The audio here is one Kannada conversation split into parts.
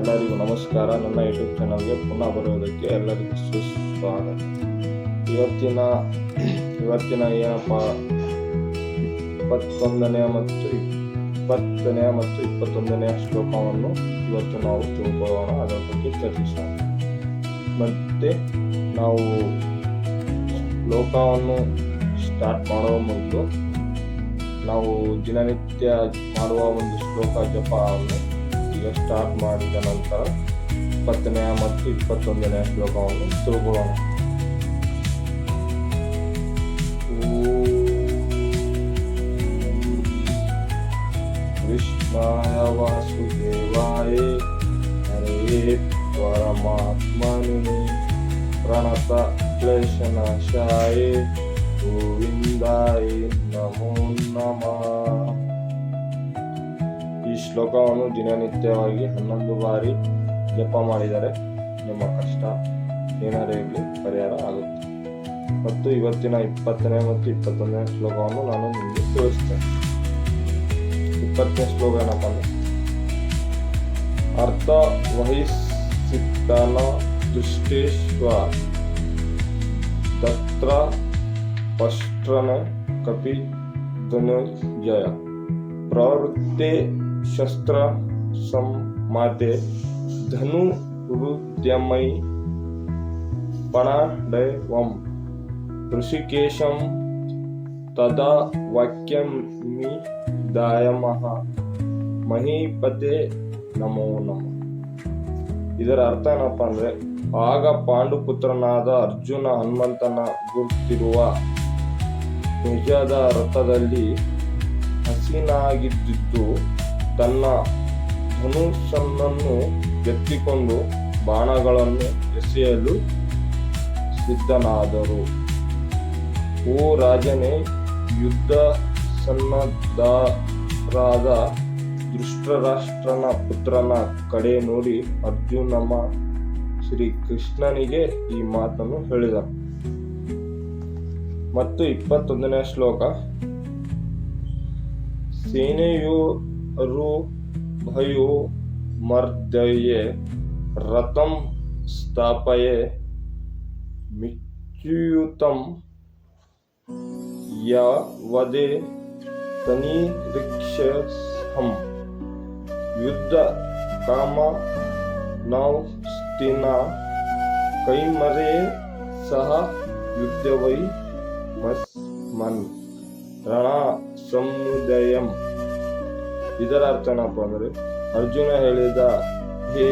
ನಮಸ್ಕಾರ. ನನ್ನ ಯೂಟ್ಯೂಬ್ ಚಾನಲ್ಗೆ ಪುನಃ ಬರೋದಕ್ಕೆ ಎಲ್ಲರಿಗೂ ಸುಸ್ವಾಗತ. ಇವತ್ತಿನ ಇವತ್ತಿನ ಏನಪ್ಪ? ಇಪ್ಪತ್ತೊಂದನೆಯ ಮತ್ತು ಇಪ್ಪತ್ತನೆಯ ಮತ್ತು ಇಪ್ಪತ್ತೊಂದನೆಯ ಶ್ಲೋಕವನ್ನು ಇವತ್ತು ನಾವು ತಿಳ್ಕೊಳ್ಳೋಣ. ಅದರ ಬಗ್ಗೆ ಚರ್ಚಿಸೋಣ. ಮತ್ತೆ ನಾವು ಶ್ಲೋಕವನ್ನು ಸ್ಟಾರ್ಟ್ ಮಾಡುವ ಮೊದಲು ನಾವು ದಿನನಿತ್ಯ ಮಾಡುವ ಒಂದು ಶ್ಲೋಕ ಜಪವನ್ನು ಈಗ ಸ್ಟಾರ್ಟ್ ಮಾಡಿದ ನಂತರ ಇಪ್ಪತ್ತನೆಯ ಮತ್ತು ಇಪ್ಪತ್ತೊಂದನೆಯ ಶ್ಲೋಕವನ್ನು ತಿಳ್ಕೊಳ್ಳೋಣ ಕೃಷ್ಣಾಯ ವಾಸುದೇವಾಯ ಹರೇ ಪರಮಾತ್ಮನೇ ಪ್ರಣತ ಕ್ಲೇಶನಾಶಾಯ ಗೋವಿಂದಾಯ ನಮೋ ನಮಃ. ಈ ಶ್ಲೋಕವನ್ನು ದಿನನಿತ್ಯವಾಗಿ ಹನ್ನೊಂದು ಬಾರಿ ಜಪ ಮಾಡಿದರೆ ನಿಮ್ಮ ಕಷ್ಟ ಏನಾರೇ ಇರಲಿ, ಪರಿಹಾರ ಆಗುತ್ತೆ. ಮತ್ತು ಇವತ್ತಿನ ಇಪ್ಪತ್ತನೇ ಮತ್ತು ಇಪ್ಪತ್ತೊಂದನೇ ಶ್ಲೋಕವನ್ನು ನಾನು ನಿಮಗೆ ತಿಳಿಸ್ತೇನೆ ಇಪ್ಪತ್ತನೇ ಶ್ಲೋಕ ಏನಪ್ಪ ಅರ್ಥ ವಹಿಸಿದ್ದನ ದೃಷ್ಟೇಶ್ವ ತತ್ರ ಪಷ್ಟ್ರನ ಕಪಿ ಧನುಜಯ ಪ್ರವೃತ್ತೆ ಶಸ್ತ್ರ ಸಂಮಾತೆ ಧನು ಹೃದಯಮೈ ಪಣಡೈವಂ ಋಷಿಕೇಶಂ ತದಾ ವಾಕ್ಯಮಿ ದಾಯಮಃ ಮಹಿಪತೆ ನಮೋ ನಮಃ. ಇದರ ಅರ್ಥ ಏನಪ್ಪ ಅಂದ್ರೆ, ಆಗ ಪಾಂಡುಪುತ್ರನಾದ ಅರ್ಜುನ ಹನುಮಂತನ ಗುರುತಿರುವ ನಿಜದ ರಥದಲ್ಲಿ ಹಸೀನಾಗಿದ್ದು ತನ್ನ ಮನುಷ್ಯನನ್ನು ಎತ್ತಿಕೊಂಡು ಬಾಣಗಳನ್ನು ಎಸೆಯಲು ಸಿದ್ಧನಾದರು. ಓ ರಾಜನೇ, ಯುದ್ಧ ಸನ್ನದ್ಧರಾದ ದುಷ್ಟರಾಷ್ಟ್ರನ ಪುತ್ರನ ಕಡೆ ನೋಡಿ ಅರ್ಜುನಮ ಶ್ರೀ ಕೃಷ್ಣನಿಗೆ ಈ ಮಾತನ್ನು ಹೇಳಿದ. ಮತ್ತು ಇಪ್ಪತ್ತೊಂದನೇ ಶ್ಲೋಕ. ಸೇನೆಯೋರು रुभयो मर्दये, रतम स्थापये मिच्युतम या वदे तनी रिक्षसम युद्ध कामा नाव स्तिना कई मरे सह युद्ध युद्धवै मन् रणा समुदयम् ಇದರ ಅರ್ಥ ಏನಪ್ಪ ಅಂದ್ರೆ ಅರ್ಜುನ ಹೇಳಿದ, ಹೇ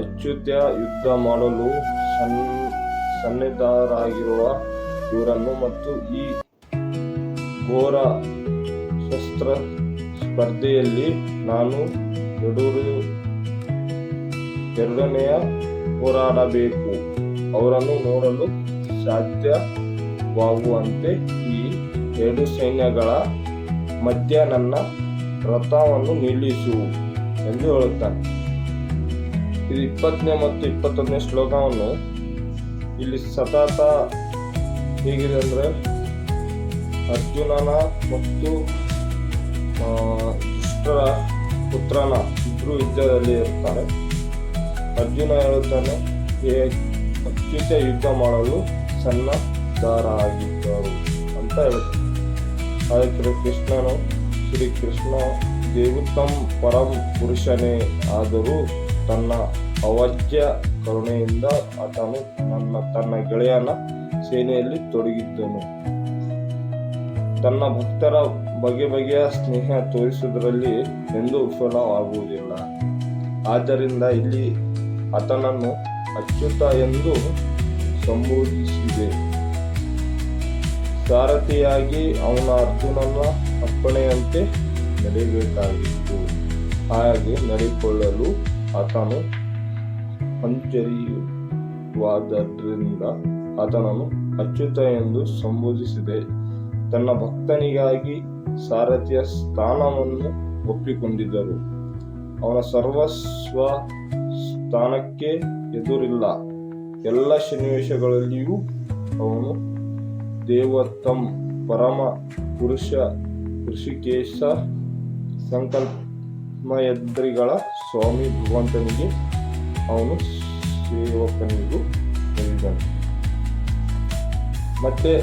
ಅಚ್ಯುತ್ಯ, ಯುದ್ಧ ಮಾಡಲು ಸನ್ ಸನ್ನಿಧರಾಗಿರುವ ಇವರನ್ನು ಮತ್ತು ಈ ಘೋರ ಶಸ್ತ್ರ ಸ್ಪರ್ಧೆಯಲ್ಲಿ ನಾನು ಎರಡೂರು ಎರಡನೆಯ ಹೋರಾಡಬೇಕು. ಅವರನ್ನು ನೋಡಲು ಸಾಧ್ಯವಾಗುವಂತೆ ಈ ಎರಡು ಸೈನ್ಯಗಳ ಮಧ್ಯ ನನ್ನ ರಥವನ್ನು ನಿಲ್ಲಿಸು ಎಂದು ಹೇಳುತ್ತಾನೆ. ಇದು ಇಪ್ಪತ್ತನೇ ಮತ್ತು ಇಪ್ಪತ್ತೊಂದನೇ ಶ್ಲೋಕವನ್ನು ಇಲ್ಲಿ ಸತತ ಹೇಗಿದೆ ಅಂದರೆ ಅರ್ಜುನನ ಮತ್ತು ದುಷ್ಟರ ಪುತ್ರನ ಇಬ್ಬರು ಯುದ್ಧದಲ್ಲಿ ಇರ್ತಾರೆ. ಅರ್ಜುನ ಹೇಳುತ್ತಾನೆ "ಹೇ ಅತ್ಯುತ ಯುದ್ಧ ಮಾಡಲು ಸಣ್ಣ ದಾರ ಆಗಿದ್ದರು ಅಂತ ಹೇಳ್ತಾರೆ ಅದಕ್ಕೆ ಕೃಷ್ಣನು ಶ್ರೀ ಕೃಷ್ಣ ದೇವತಂ ಪರಂ ಪುರುಷನೇ ಆದರೂ ತನ್ನ ಅವಜ್ಯ ಕರುಣೆಯಿಂದ ಆತನು ನನ್ನ, ತನ್ನ ಗೆಳೆಯನ ಸೇನೆಯಲ್ಲಿ ತೊಡಗಿದ್ದನು. ತನ್ನ ಭಕ್ತರ ಬಗೆ ಬಗೆಯ ಸ್ನೇಹ ತೋರಿಸುವುದರಲ್ಲಿ ಎಂದೂ ವಿಫಲವಾಗುವುದಿಲ್ಲ. ಆದ್ದರಿಂದ ಇಲ್ಲಿ ಆತನನ್ನು ಅಚ್ಯುತ ಎಂದು ಸಂಬೋಧಿಸಿದೆ. ಸಾರಥಿಯಾಗಿ ಅವನ ಅರ್ಜುನನ ಅಪ್ಪಣೆಯಂತೆ ನಡೆಯಬೇಕಾಗಿತ್ತು. ಹಾಗೆ ನಡೆಕೊಳ್ಳಲು ಆತನು ಹಿಂಜರಿಯುವಾದ್ದರಿಂದ ಆತನನ್ನು ಅಚ್ಯುತ ಎಂದು ಸಂಬೋಧಿಸಿದೆ. ತನ್ನ ಭಕ್ತನಿಗಾಗಿ ಸಾರಥಿಯ ಸ್ಥಾನವನ್ನು ಒಪ್ಪಿಕೊಂಡಿದ್ದರು. ಅವನ ಸರ್ವಸ್ವ ಸ್ಥಾನಕ್ಕೆ ಎದುರಿಲ್ಲ. ಎಲ್ಲ ಸನ್ನಿವೇಶಗಳಲ್ಲಿಯೂ ಅವನು ದೇವತಂ ಪರಮ ಪುರುಷ ಋಷಿಕೇಶ ಸಂಕಲ್ಪಯದ್ರಿಗಳ ಸ್ವಾಮಿ ಭಗವಂತನಿಗೆ ಅವನು ಸೇವಕನಿಗೂ ಹೇಳಿದನು ಮತ್ತೆ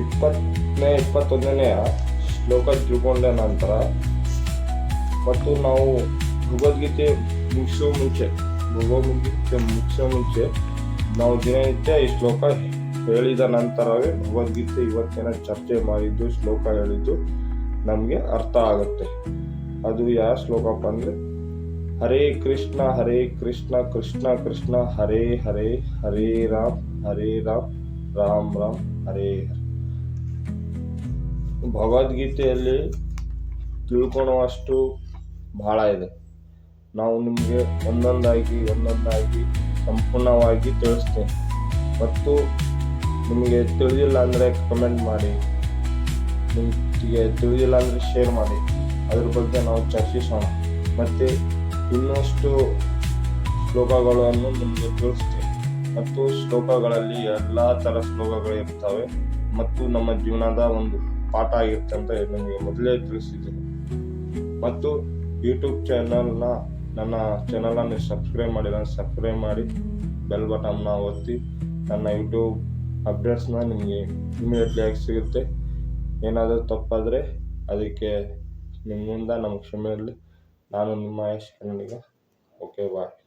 ಇಪ್ಪತ್ತನೇ, ಇಪ್ಪತ್ತೊಂದನೆಯ ಶ್ಲೋಕ ತಿಳ್ಕೊಂಡ ನಂತರ ಮತ್ತು ನಾವು ಭಗವದ್ಗೀತೆ ಮುಗಿಸೋ ಮುಂಚೆ, ಭಗವದ್ಗೀತೆ ಮುಗಿಸೋ ಮುಂಚೆ ನಾವು ದಿನನಿತ್ಯ ಈ ಶ್ಲೋಕ ಹೇಳಿದ ನಂತರವೇ ಭಗವದ್ಗೀತೆ ಇವತ್ತಿನ ಚರ್ಚೆ ಮಾಡಿದ್ದು, ಶ್ಲೋಕ ಹೇಳಿದ್ದು ನಮಗೆ ಅರ್ಥ ಆಗುತ್ತೆ. ಅದು ಯಾವ ಶ್ಲೋಕಪ್ಪ ಅಂದರೆ, ಹರೇ ಕೃಷ್ಣ ಹರೇ ಕೃಷ್ಣ ಕೃಷ್ಣ ಕೃಷ್ಣ, ಹರೇ ಹರೇ ಹರೇ ರಾಮ್ ಹರೇ ರಾಮ್ ರಾಮ್ ರಾಮ್, ಹರೇ ಭಗವದ್ಗೀತೆಯಲ್ಲಿ ತಿಳ್ಕೊಳ್ಳುವಷ್ಟು ಬಹಳ ಇದೆ. ನಾವು ನಿಮಗೆ ಒಂದೊಂದಾಗಿ ಒಂದೊಂದಾಗಿ ಸಂಪೂರ್ಣವಾಗಿ ತಿಳಿಸ್ತೇನೆ. ಮತ್ತು ನಿಮಗೆ ತಿಳಿದಿಲ್ಲ ಅಂದರೆ ಕಮೆಂಟ್ ಮಾಡಿ. ನಿಮಗೆ ತಿಳಿದಿಲ್ಲ ಅಂದರೆ ಶೇರ್ ಮಾಡಿ. ಅದ್ರ ಬಗ್ಗೆ ನಾವು ಚರ್ಚಿಸೋಣ. ಮತ್ತು ಇನ್ನಷ್ಟು ಶ್ಲೋಕಗಳನ್ನು ನಿಮಗೆ ತಿಳಿಸ್ತೀನಿ. ಮತ್ತು ಶ್ಲೋಕಗಳಲ್ಲಿ ಎಲ್ಲ ಥರ ಶ್ಲೋಕಗಳು ಇರ್ತವೆ. ಮತ್ತು ನಮ್ಮ ಜೀವನದ ಒಂದು ಪಾಠ ಆಗಿರುತ್ತೆ ಅಂತ ನಿಮಗೆ ಮೊದಲೇ ತಿಳಿಸಿದ್ದೀನಿ. ಮತ್ತು ಯೂಟ್ಯೂಬ್ ಚಾನಲ್ನ ನನ್ನ ಚಾನಲನ್ನು ಸಬ್ಸ್ಕ್ರೈಬ್ ಮಾಡಿಲ್ಲ ಸಬ್ಸ್ಕ್ರೈಬ್ ಮಾಡಿ ಬೆಲ್ ಬಟನ್ನ ಒತ್ತಿ. ನನ್ನ ಯೂಟ್ಯೂಬ್ ಅಪ್ಡೇಟ್ಸ್ನ ನಿಮಗೆ ಇಮಿಡಿಯೇಟ್ಲಿ ಆಗಿ ಸಿಗುತ್ತೆ. ಏನಾದರೂ ತಪ್ಪಾದರೆ ಅದಕ್ಕೆ ನಿಮ್ಮಿಂದ ನಮ್ಗೆ ಕ್ಷಮೆಯಲ್ಲಿ ನಾನು ನಿಮ್ಮ ಯಶ್ ಕನ್ನಡಿಗ ಓಕೆ ಬಾಯ್